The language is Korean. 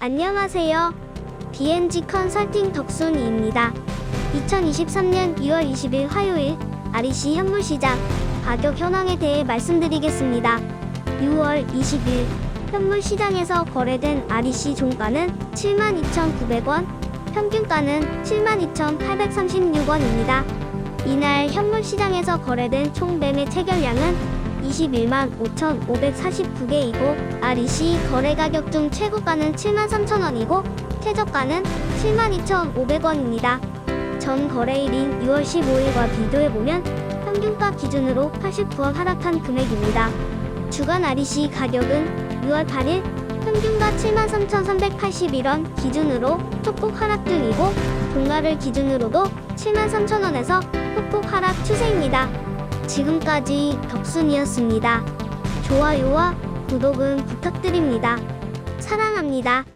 안녕하세요. BNG 컨설팅 덕순이입니다. 2023년 2월 20일 화요일 아리시 현물시장 가격 현황에 대해 말씀드리겠습니다. 6월 20일 현물시장에서 거래된 아리시 종가는 72,900원, 평균가는 72,836원입니다. 이날 현물시장에서 거래된 총 매매 체결량은 21만 5,549개이고 아리시 거래 가격 중 최고가는 7만 3천원이고 최저가는 7만 2,500원입니다. 전 거래일인 6월 15일과 비교해보면 평균가 기준으로 89원 하락한 금액입니다. 주간 아리시 가격은 6월 8일 평균가 73,381원 기준으로 소폭 하락 중이고 동가를 기준으로도 73,000원에서 소폭 하락 추세입니다. 지금까지 덕순이었습니다. 좋아요와 구독은 부탁드립니다. 사랑합니다.